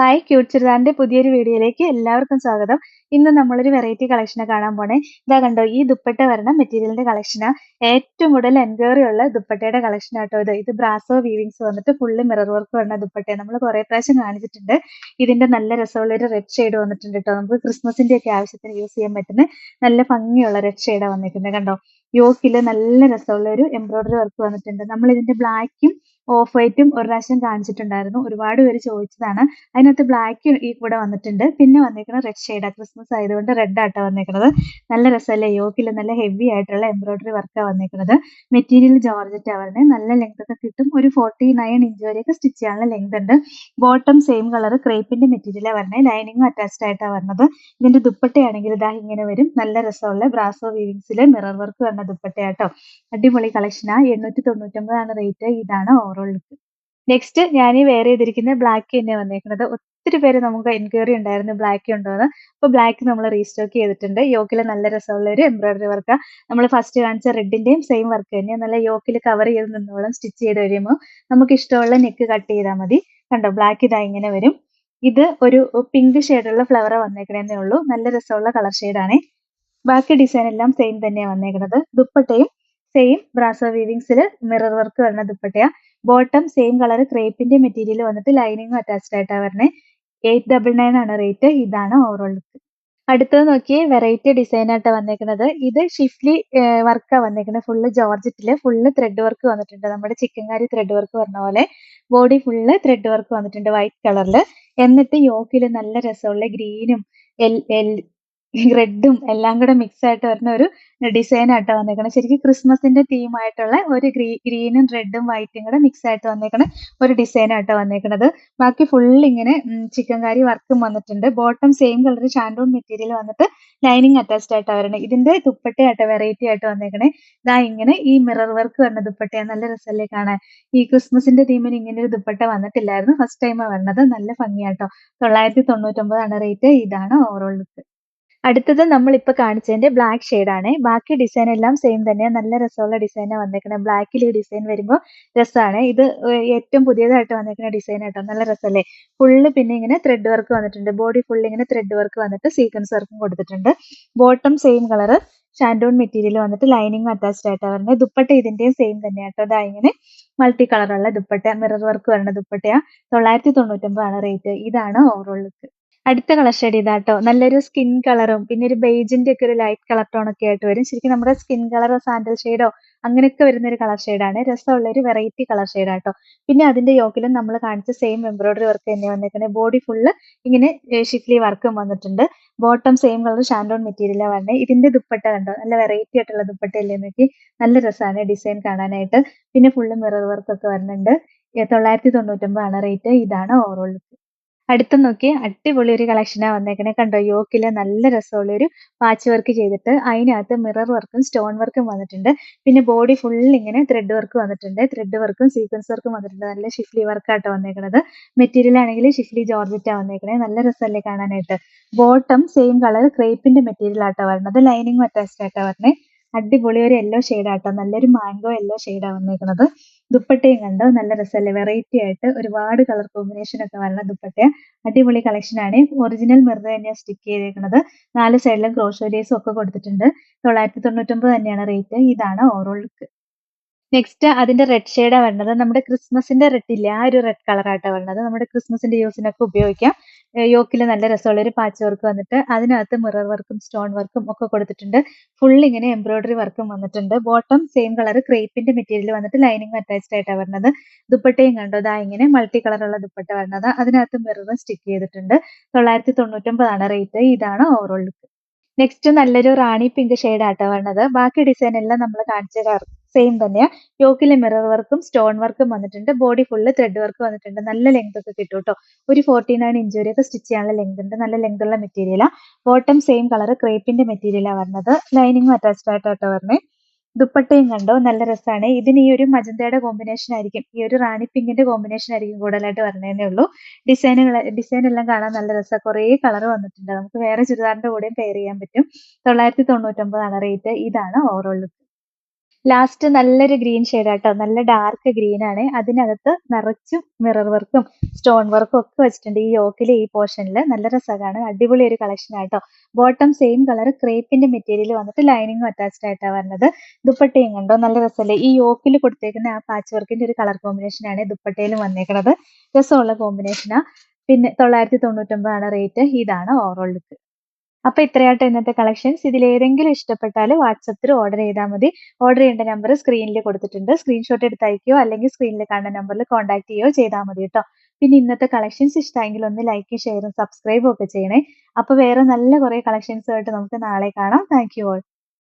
Hi cute ചുരിദാറിന്റെ പുതിയൊരു വീഡിയോയിലേക്ക് എല്ലാവർക്കും സ്വാഗതം. ഇന്ന് നമ്മളൊരു വെറൈറ്റി കളക്ഷനെ കാണാൻ പോണേ. ഇതാ കണ്ടോ ഈ ദുപ്പട്ട വരണ മെറ്റീരിയലിന്റെ കളക്ഷനാ ഏറ്റവും കൂടുതൽ എൻക്വയറി ഉള്ള ദുപ്പട്ടയുടെ കളക്ഷൻ ആട്ടോ ഇത്. ഇത് ബ്രാസോ വീവിങ്സ് വന്നിട്ട് ഫുള്ള് മിറർ വർക്ക് വരുന്ന ദുപ്പട്ട നമ്മൾ കുറെ പ്രാവശ്യം കാണിച്ചിട്ടുണ്ട്. ഇതിന്റെ നല്ല രസമുള്ള ഒരു റെഡ് ഷെയ്ഡ് വന്നിട്ടുണ്ട് കേട്ടോ. നമുക്ക് ക്രിസ്മസിന്റെ ഒക്കെ ആവശ്യത്തിന് യൂസ് ചെയ്യാൻ പറ്റുന്ന നല്ല ഭംഗിയുള്ള റെഡ് ഷെയ്ഡാണ് വന്നിട്ടുണ്ട് കണ്ടോ. യോക്കിൽ നല്ല രസമുള്ള ഒരു എംബ്രോയിഡറി വർക്ക് വന്നിട്ടുണ്ട്. നമ്മൾ ഇതിന്റെ ബ്ലാക്കും ഓഫ് വൈറ്റും ഒരു പ്രാവശ്യം കാണിച്ചിട്ടുണ്ടായിരുന്നു. ഒരുപാട് പേര് ചോദിച്ചതാണ്. അതിനകത്ത് ബ്ലാക്ക് ഈ കൂടെ വന്നിട്ടുണ്ട്. പിന്നെ വന്നിരിക്കുന്നത് റെഡ് ഷെയ്ഡാ ക്രിസ്മസ് ആയതുകൊണ്ട് റെഡ് ആട്ടോ വന്നിരിക്കുന്നത് നല്ല രസമല്ലേ? യോക്കിൽ നല്ല ഹെവി ആയിട്ടുള്ള എംബ്രോയിഡറി വർക്കാണ് വന്നിരിക്കുന്നത് മെറ്റീരിയൽ ജോർജറ്റ് ആവരണേ നല്ല ലെങ്ത് ഒക്കെ കിട്ടും. ഒരു ഫോർട്ടി നയൻ ഇഞ്ച് വരെയൊക്കെ സ്റ്റിച്ച് ചെയ്യാനുള്ള ലെങ്ത് ഉണ്ട്. ബോട്ടം സെയിം കളർ ക്രേപ്പിന്റെ മെറ്റീരിയലാണ് വരണേ ലൈനിങ്ങും അറ്റാച്ച്ഡ് ആയിട്ടാണ് വരുന്നത് ഇതിന്റെ ദുപ്പട്ടയാണെങ്കിൽ ഇതാ ഇങ്ങനെ വരും. നല്ല രസമുള്ള ബ്രാസോ വീവിങ്സിൽ മിറർ വർക്ക് വരുന്ന ദുപ്പട്ടയാട്ടോ അടിപൊളി കളക്ഷനാ എണ്ണൂറ്റി തൊണ്ണൂറ്റൊമ്പതാണ് റേറ്റ് ഇതാണ് ഓവറോൾ നെക്സ്റ്റ് ഞാൻ ഈ വെയർ ചെയ്തിരിക്കുന്ന ബ്ലാക്ക് തന്നെ വന്നേക്കുന്നത് ഒത്തിരി പേര് നമുക്ക് എൻക്വയറി ഉണ്ടായിരുന്നു ബ്ലാക്ക് ഉണ്ടോ എന്ന് അപ്പോൾ ബ്ലാക്ക് നമ്മൾ റീസ്റ്റോക്ക് ചെയ്തിട്ടുണ്ട്. യോക്കിൽ നല്ല രസമുള്ള ഒരു എംബ്രോയിഡറി വർക്ക് നമ്മൾ ഫസ്റ്റ് കാണിച്ച റെഡിന്റെയും സെയിം വർക്ക് തന്നെയാണ് നല്ല യോക്കിൽ കവർ ചെയ്ത് നിന്നോളം സ്റ്റിച്ച് ചെയ്ത് കഴിയുമ്പോൾ നമുക്ക് ഇഷ്ടമുള്ള നെക്ക് കട്ട് ചെയ്താൽ മതി. കണ്ടോ ബ്ലാക്ക് ഇതാ ഇങ്ങനെ വരും. ഇത് ഒരു പിങ്ക് ഷെയ്ഡുള്ള ഫ്ലവർ വന്നേക്കണേ ഉള്ളൂ. നല്ല രസമുള്ള കളർ ഷെയ്ഡാണ് ബാക്കി ഡിസൈൻ എല്ലാം സെയിം തന്നെയാണ് വന്നേക്കുന്നത് ദുപ്പട്ടയും സെയിം ബ്രാസോ വീവിങ്സിൽ മിറർ വർക്ക് വരുന്ന ദുപ്പട്ടയാ. ബോട്ടം സെയിം കളർ ക്രേപ്പിന്റെ മെറ്റീരിയൽ വന്നിട്ട് ലൈനിങ്ങും അറ്റാച്ച്ഡ് ആയിട്ടാണ് വരണേ. എയ്റ്റ് ഡബിൾ നയൻ ആണ് റേറ്റ് ഇതാണ് ഓവറോൾ ലുക്ക് അടുത്തത് നോക്കിയേ വെറൈറ്റി ഡിസൈൻ ആയിട്ട് വന്നേക്കുന്നത് ഇത് ഷിഫ്ലി വർക്കാണ് വന്നേക്കുന്നത് ഫുള്ള് ജോർജറ്റിൽ ഫുള്ള് ത്രെഡ് വർക്ക് വന്നിട്ടുണ്ട്. നമ്മുടെ ചിക്കൻകാരി ത്രെഡ് വർക്ക് പറഞ്ഞ പോലെ. ബോഡി ഫുള്ള് ത്രെഡ് വർക്ക് വന്നിട്ടുണ്ട് വൈറ്റ് കളറിൽ എന്നിട്ട് യോക്കിൽ നല്ല രസമുള്ള ഗ്രീനും റെഡും എല്ലാം കൂടെ മിക്സ് ആയിട്ട് വരുന്ന ഒരു ഡിസൈൻ ആയിട്ട് വന്നേക്കണം. ശരിക്കും ക്രിസ്മസിന്റെ തീം ആയിട്ടുള്ള ഒരു ഗ്രീ ഗ്രീനും റെഡും വൈറ്റും കൂടെ മിക്സ് ആയിട്ട് വന്നേക്കണ ഒരു ഡിസൈൻ ആയിട്ട് വന്നേക്കണത്. ബാക്കി ഫുൾ ഇങ്ങനെ ചിക്കൻ കാരി വർക്കും വന്നിട്ടുണ്ട്. ബോട്ടം സെയിം കളർ ഷാൻഡോൺ മെറ്റീരിയൽ വന്നിട്ട് ലൈനിങ് അറ്റാച്ച്ഡ് ആയിട്ട് വരണം. ഇതിന്റെ ദുപ്പട്ടയായിട്ട് വെറൈറ്റി ആയിട്ട് വന്നേക്കണേ. ഇതാ ഇങ്ങനെ ഈ മിറർ വർക്ക് വരുന്ന ദുപ്പട്ടയാ. നല്ല രസമല്ലേ കാണാൻ. ഈ ക്രിസ്മസിന്റെ തീമിന് ഇങ്ങനെ ഒരു ദുപ്പട്ട വന്നിട്ടില്ലായിരുന്നു. ഫസ്റ്റ് ടൈമാണ് വന്നത് നല്ല ഭംഗിയാട്ടോ. തൊള്ളായിരത്തി തൊണ്ണൂറ്റൊമ്പതാണ് റേറ്റ് ഇതാണ് ഓവറോൾ ലുക്ക് അടുത്തത് നമ്മൾ ഇപ്പൊ കാണിച്ചതിന്റെ ബ്ലാക്ക് ആണ്. ബാക്കി ഡിസൈൻ എല്ലാം സെയിം തന്നെയാണ് നല്ല രസമുള്ള ഡിസൈനാണ് വന്നേക്കുന്നത് ബ്ലാക്കിൽ ഈ ഡിസൈൻ വരുമ്പോൾ രസമാണ് ഇത് ഏറ്റവും പുതിയതായിട്ട് വന്നേക്കുന്ന ഡിസൈൻ ആട്ടോ. നല്ല രസമല്ലേ? ഫുള്ള് പിന്നെ ഇങ്ങനെ ത്രെഡ് വർക്ക് വന്നിട്ടുണ്ട്. ബോഡി ഫുള്ള് ഇങ്ങനെ ത്രെഡ് വർക്ക് വന്നിട്ട് സീക്വൻസ് വർക്കും കൊടുത്തിട്ടുണ്ട്. ബോട്ടം സെയിം കളർ ഷാൻഡോൺ മെറ്റീരിയൽ വന്നിട്ട് ലൈനിങ് അറ്റാച്ച്ഡ് ആയിട്ടാണ് വരുന്നത്. ദുപ്പട്ട ഇതിന്റെയും സെയിം തന്നെയാട്ടോ അതാ ഇങ്ങനെ മൾട്ടി കളറുള്ള ദുപ്പട്ട മിറർ വർക്ക് വരുന്ന ദുപ്പട്ടയാ. തൊള്ളായിരത്തി തൊണ്ണൂറ്റൊമ്പതാണ് റേറ്റ് ഇതാണ് ഓവറോൾ ലുക്ക് അടുത്ത കളർ ഷെയ്ഡ് ഇതാട്ടോ. നല്ലൊരു സ്കിൻ കളറും പിന്നെ ഒരു ബേജിന്റെ ഒക്കെ ഒരു ലൈറ്റ് കളർ ടോൺ ഒക്കെ ആയിട്ട് വരും. ശരിക്കും നമ്മുടെ സ്കിൻ കളറോ സാൻഡൽ ഷെയ്ഡോ അങ്ങനെയൊക്കെ വരുന്ന ഒരു കളർ ഷെയ്ഡാണ് രസമുള്ള ഒരു വെറൈറ്റി കളർ ഷെയ്ഡ് ആട്ടോ. പിന്നെ അതിന്റെ യോക്കിലും നമ്മൾ കാണിച്ച സെയിം എംബ്രോയിഡറി വർക്ക് തന്നെ വന്നിരിക്കുന്നത് ബോഡി ഫുള്ള് ഇങ്ങനെ ഷിഫ്ലി വർക്കും വന്നിട്ടുണ്ട്. ബോട്ടം സെയിം കളർ ഷാൻഡോൺ മെറ്റീരിയലാണ് വരുന്നത് ഇതിന്റെ ദുപ്പട്ട കണ്ടോ? നല്ല വെറൈറ്റി ആയിട്ടുള്ള ദുപ്പട്ട അല്ലേ നോക്കി? നല്ല രസമാണ് ഡിസൈൻ കാണാനായിട്ട്. പിന്നെ ഫുള്ള് മിറർ വർക്ക് ഒക്കെ വരുന്നുണ്ട്. തൊള്ളായിരത്തി തൊണ്ണൂറ്റൊമ്പതാണ് റേറ്റ് ഇതാണ് ഓവറോൾ ലുക്ക് അടുത്ത നോക്കി അടിപൊളി ഒരു കളക്ഷനാണ് വന്നേക്കണേ. കണ്ടോ യോക്കിൽ നല്ല രസമുള്ള ഒരു പാച്ച് വർക്ക് ചെയ്തിട്ട് അതിനകത്ത് മിറർ വർക്കും സ്റ്റോൺ വർക്കും വന്നിട്ടുണ്ട്. പിന്നെ ബോഡി ഫുൾ ഇങ്ങനെ ത്രെഡ് വർക്ക് വന്നിട്ടുണ്ട്. ത്രെഡ് വർക്കും സീക്വൻസ് വർക്കും വന്നിട്ടുണ്ട്. നല്ല ഷിഫ്ലി വർക്കാട്ടോ വന്നേക്കണത്. മെറ്റീരിയൽ ആണെങ്കിൽ ഷിഫ്ലി ജോർജറ്റാ വന്നേക്കണേ. നല്ല രസമല്ലേ കാണാനായിട്ട്. ബോട്ടം സെയിം കളർ ക്രേപ്പിന്റെ മെറ്റീരിയൽ ആട്ടോ വരുന്നത് ലൈനിങ് അറ്റാച്ച്ഡ് ആട്ടോ വരണേ. അടിപൊളി ഒരു യെല്ലോ ഷെയ്ഡ് ആട്ടോ. നല്ലൊരു മാംഗോ യെല്ലോ ഷെയ്ഡാണ് വന്നേക്കുന്നത് ദുപ്പട്ടയും കണ്ടോ? നല്ല രസമല്ലേ? വെറൈറ്റി ആയിട്ട് ഒരുപാട് കളർ കോമ്പിനേഷൻ ഒക്കെ വരുന്ന ദുപ്പട്ട അടിപൊളി കളക്ഷൻ ആണ്. ഒറിജിനൽ മിറർ തന്നെയാണ് സ്റ്റിക്ക് ചെയ്തേക്കുന്നത് നാല് സൈഡിലും ക്രോഷോലേസും ഒക്കെ കൊടുത്തിട്ടുണ്ട്. തൊള്ളായിരത്തി തൊണ്ണൂറ്റൊമ്പത് തന്നെയാണ് റേറ്റ് ഇതാണ് ഓവറോൾ ലുക്ക് നെക്സ്റ്റ് അതിന്റെ റെഡ് ഷെയ്ഡാണ് വരുന്നത് നമ്മുടെ ക്രിസ്മസിന്റെ റെഡ് ഇല്ലേ? ആ ഒരു റെഡ് കളറായിട്ടാണ് വരുന്നത് നമ്മുടെ ക്രിസ്മസിന്റെ യൂസിനൊക്കെ ഉപയോഗിക്കാം. യോക്കിൽ നല്ല രസമുള്ള ഒരു പാച്ച് വർക്ക് വന്നിട്ട് അതിനകത്ത് മിറർ വർക്കും സ്റ്റോൺ വർക്കും ഒക്കെ കൊടുത്തിട്ടുണ്ട്. ഫുൾ ഇങ്ങനെ എംബ്രോയിഡറി വർക്കും വന്നിട്ടുണ്ട്. ബോട്ടം സെയിം കളർ ക്രേപ്പിന്റെ മെറ്റീരിയൽ വന്നിട്ട് ലൈനിങ് അറ്റാച്ച്ഡ് ആയിട്ടാണ് വരുന്നത് ദുപ്പട്ടയും കണ്ടോ? ദാ ഇങ്ങനെ മൾട്ടി കളറുള്ള ദുപ്പട്ട വരുന്നത് അതിനകത്ത് മിററും സ്റ്റിക്ക് ചെയ്തിട്ടുണ്ട്. തൊള്ളായിരത്തി തൊണ്ണൂറ്റൊമ്പതാണ് റേറ്റ് ഇതാണ് ഓവറോൾ ലുക്ക് നെക്സ്റ്റ് നല്ലൊരു റാണി പിങ്ക് ഷെയ്ഡ് ആട്ടോ വരുന്നത് ബാക്കി ഡിസൈൻ എല്ലാം നമ്മൾ കാണിച്ച സെയിം തന്നെയാ. യോക്കിലെ മിറർ വർക്കും സ്റ്റോൺ വർക്കും വന്നിട്ടുണ്ട്. ബോഡി ഫുള്ള് ത്രെഡ് വർക്ക് വന്നിട്ടുണ്ട്. നല്ല ലെങ്ത് ഒക്കെ കിട്ടും കേട്ടോ ഒരു ഫോർട്ടി നയൻ ഇഞ്ച് വരെയൊക്കെ സ്റ്റിച്ച് ചെയ്യാനുള്ള ലെങ്ത് ഉണ്ട്. നല്ല ലെങ്ത് ഉള്ള മെറ്റീരിയലാ ബോട്ടം സെയിം കളർ ക്രേപ്പിന്റെ മെറ്റീരിയലാണ് വരുന്നത് ലൈനിങ്ങും അറ്റാച്ച്ഡ് ആയിട്ടോ വരണേ. ദുപ്പട്ടയും കണ്ടോ? നല്ല രസമാണ് ഇതിന് ഈ ഒരു മജന്തയുടെ കോമ്പിനേഷൻ ആയിരിക്കും. ഈ ഒരു റാണി പിങ്കിന്റെ കോമ്പിനേഷൻ ആയിരിക്കും കൂടുതലായിട്ട് വരുന്നതേ ഉള്ളൂ. ഡിസൈനുകൾ ഡിസൈൻ എല്ലാം കാണാൻ നല്ല രസമാണ് കുറേ കളർ വന്നിട്ടുണ്ട്. നമുക്ക് വേറെ ചുരിദാറിന്റെ കൂടെയും പെയർ ചെയ്യാൻ പറ്റും. തൊള്ളായിരത്തി തൊണ്ണൂറ്റൊമ്പതാണ് റേറ്റ് ഇതാണ് ഓവറോൾ ലുക്ക് ലാസ്റ്റ് നല്ലൊരു ഗ്രീൻ ഷെയ്ഡാട്ടോ നല്ല ഡാർക്ക് ഗ്രീൻ ആണ്. അതിനകത്ത് നിറച്ചും മിറർ വർക്കും സ്റ്റോൺ വർക്കും ഒക്കെ വെച്ചിട്ടുണ്ട് ഈ യോക്കിലെ ഈ പോർഷനിൽ നല്ല രസമാണ്. അടിപൊളി ഒരു കളക്ഷൻ ആട്ടോ. ബോട്ടം സെയിം കളർ ക്രേപ്പിന്റെ മെറ്റീരിയൽ വന്നിട്ട് ലൈനിങ്ങും അറ്റാച്ച്ഡ് ആയിട്ടാണ് വരുന്നത് ദുപ്പട്ടയും കണ്ടോ? നല്ല രസമല്ലേ ഈ യോക്കിൽ കൊടുത്തേക്കുന്ന ആ പാച്ച് വർക്കിന്റെ ഒരു കളർ കോമ്പിനേഷൻ ആണ് ദുപ്പട്ടയിലും വന്നേക്കുന്നത് രസമുള്ള കോമ്പിനേഷനാ പിന്നെ തൊള്ളായിരത്തി തൊണ്ണൂറ്റൊമ്പതാണ് റേറ്റ് ഇതാണ് ഓവറോൾ ലുക്ക് അപ്പൊ ഇത്രയാട്ടോ ഇന്നത്തെ കളക്ഷൻസ് ഇതിൽ ഏതെങ്കിലും ഇഷ്ടപ്പെട്ടാൽ വാട്സപ്പിൽ ഓർഡർ ചെയ്താൽ മതി. ഓർഡർ ചെയ്യേണ്ട നമ്പർ സ്ക്രീനിൽ കൊടുത്തിട്ടുണ്ട്. സ്ക്രീൻഷോട്ട് എടുത്ത് അയക്കുകയോ അല്ലെങ്കിൽ സ്ക്രീനിൽ കാണുന്ന നമ്പറിൽ കോൺടാക്ട് ചെയ്യുകയോ ചെയ്താൽ മതി കേട്ടോ പിന്നെ ഇന്നത്തെ കളക്ഷൻസ് ഇഷ്ടമെങ്കിൽ ഒന്ന് ലൈക്കും ഷെയറും സബ്സ്ക്രൈബും ഒക്കെ ചെയ്യണേ. അപ്പൊ വേറെ നല്ല കുറെ കളക്ഷൻസ് ആയിട്ട് നമുക്ക് നാളെ കാണാം. Thank you all